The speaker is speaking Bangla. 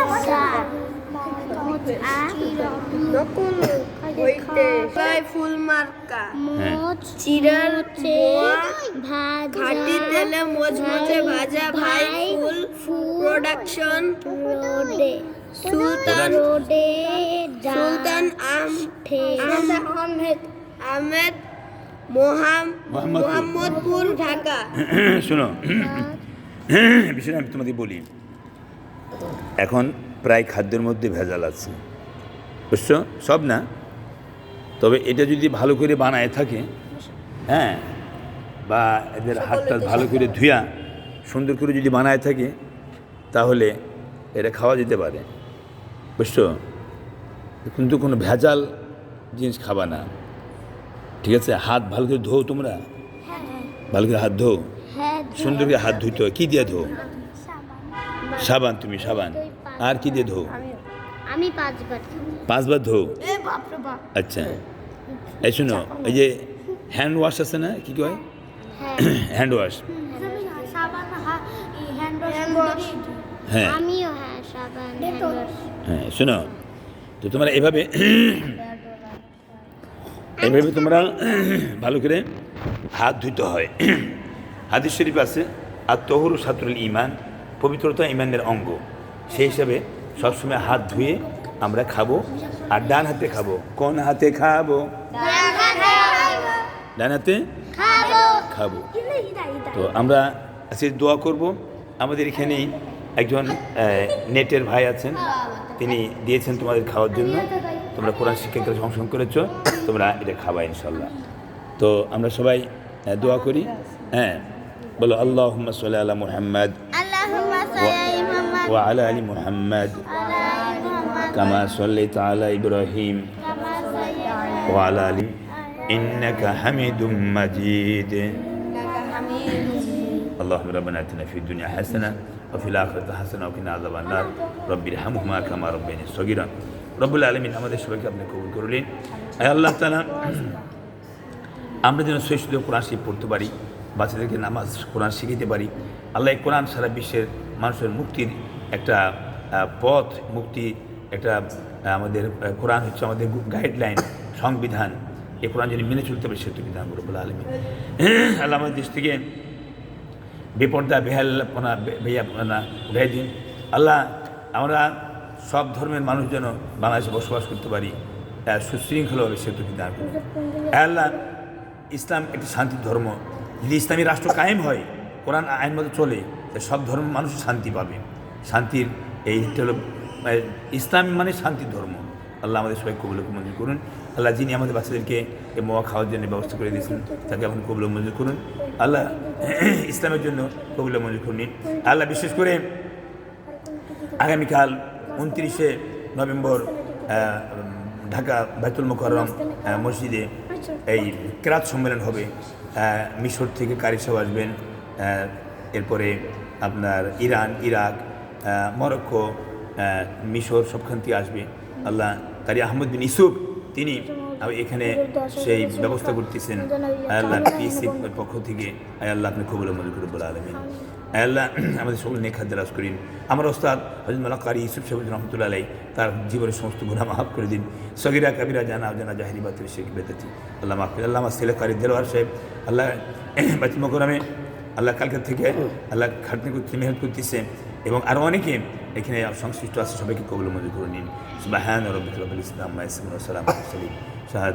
মোচা প্রায় ফুল মার্কা। চিরার খাঁটি তেলে মচমচে ভাজা ভাই ফুল প্রোডাকশন সুলতান সুলতান আহমেদ আহমেদ। মোহাম্মদপুর। ঢাকা। শোনো। বিষয়টা আমি তোমাদের বলি। এখন প্রায় খাদ্যের মধ্যে ভেজাল আছে। বুঝছ? সব না? তবে এটা যদি ভালো করে বানায় থাকে হ্যাঁ বা এদের হাতটা ভালো করে ধুয়া সুন্দর করে যদি বানায় থাকে তাহলে এটা খাওয়া যেতে পারে। বুঝছ? কিন্তু কোনো ভেজাল জিনিস খাবা না। ঠিক আছে? হাত ভালো করে ধো তোমরা। ভালো করে হাত ধো হ্যাঁ সুন্দর করে হাত ধুইতে হয় কী দিয়ে ধো সাবান তুমি সাবান। আর কি দিয়ে ধো আমি পাঁচবার পাঁচবার ধো আচ্ছা। এই শোনো এই যে হ্যান্ড ওয়াশ আছে না কি কয়? হ্যাঁ। হ্যান্ড ওয়াশ হ্যাঁ। হ্যাঁ wash। হ্যাঁ শোনো তো তোমরা এভাবে এভাবে তোমরা ভালো করে হাত ধুইতে হয়। হাদিস শরীফ আছে আর তহরু সাতুল ইমান পবিত্রতা ইমানের অঙ্গ। সেই হিসাবে সবসময় হাত ধুয়ে আমরা খাব আর ডান হাতে খাব। কোন হাতে খাব? ডান হাতে খাব। তো আমরা আজকে দোয়া করব। আমাদের এখানেই একজন নেটের ভাই আছেন। তিনি দিয়েছেন তোমাদের খাওয়ার জন্য। তোমরা কোরআন শিক্ষা ক্লাস অংশগ্রহণ করেছ তোমরা এটা খাবা ইনশাল্লাহ তো আমরা সবাই দোয়া করি। হ্যাঁ। বলো আল্লাহ সাল্লাহ আলা মুহাম্মদ আল্লাহুম্মা সাল্লি মুহাম্মদ ওয়া আলা আলী মুহাম্মদ আলা মুহাম্মদ কামা সাল্লাইতা আলা ইব্রাহিম কামা সাল্লাল্লাহু ওয়া আলা আলী ইন্নাকা হামিদুম মাজিদ اللهم ربنا اتنا في الدنيا حسنه وفي الاخره حسنه وقنا عذاب النار رب ارحمهما كما ربياني صغيرا رب العالمين আমাদের সবাইকে আপনি কবুল করলেন আয় আল্লাহ তাআলা আমরা যেন সহি শুদ্ধ কোরআন শিখ পড়তে পারি বাচ্চাদেরকে নামাজ কোরআন শিখিতে পারি। আল্লাহ কোরআন সারা বিশ্বের মানুষের মুক্তির একটা পথ, মুক্তি, একটা আমাদের কোরআন হচ্ছে আমাদের গাইডলাইন সংবিধান। এই কোরআন যদি মেনে চলতে পারি সেতু বিধান করব আলমী আল্লাহ আমাদের দেশ থেকে বেপর্দা, বেহাল্লাপনা বেয়াপনা উঠাই দিন। আল্লাহ, আমরা সব ধর্মের মানুষ যেন বাংলাদেশে বসবাস করতে পারি সুশৃঙ্খলভাবে সেতু বিধান করুন আল্লাহ, ইসলাম একটি শান্তির ধর্ম। যদি ইসলামী রাষ্ট্র কায়েম হয় কোরআন আইন মতো চলে সব ধর্ম মানুষ শান্তি পাবে। শান্তির এই হলো ইসলাম মানে শান্তির ধর্ম। আল্লাহ আমাদের সবাই কবুল মঞ্জুর করুন। আল্লাহ যিনি আমাদের বাচ্চাদেরকে এই মোয়া খাওয়ার জন্য ব্যবস্থা করে দিয়েছেন তাকে এখন কবুল মঞ্জুর করুন। আল্লাহ ইসলামের জন্য কবুল মঞ্জুর করুন। আল্লাহ বিশেষ করে আগামীকাল উনত্রিশে নভেম্বর ঢাকা বাইতুল আহ, মসজিদে এই ক্রাত সম্মেলন হবে। মিশর থেকে কারি সব আসবেন এরপরে আপনার ইরান, ইরাক মরক্কো মিশর সবখান থেকে আসবে। আল্লাহ কারি আহমদ বিন ইসুফ তিনি এখানে সেই ব্যবস্থা করতেছেন আল্লাহ। পিএসসির পক্ষ থেকে আয় আল্লাহ আপনি কবুল মজুর করে বলে আলমিন। আয় আল্লাহ আমাদের সকল নেখাদ দারাজ করিন। আমার ওস্তাদ হজরত মালা কারি ইসুফ সাহেব রহমতুল্লাহ আলাই তার জীবনের সমস্ত গুণা মাফ করে দিন। সগিরা কাবিরা জানা জানা জাহিরি বাতিল শেখ বেতাতি আল্লাহ মাফ করে আল্লাহ আমার ছেলে কারি দেলোয়ার সাহেব আল্লাহ বাতিল মকরামে আল্লাহ কালকার থেকে আল্লাহ খাটনি করতে মেহনত করতেছে। এবং আরও অনেকে এখানে সংশ্লিষ্ট আছে সবাইকে কবল মজুর করে নিন সুবাহান রবিক রবুল ইসলাম সালাম সালিম শাহাদ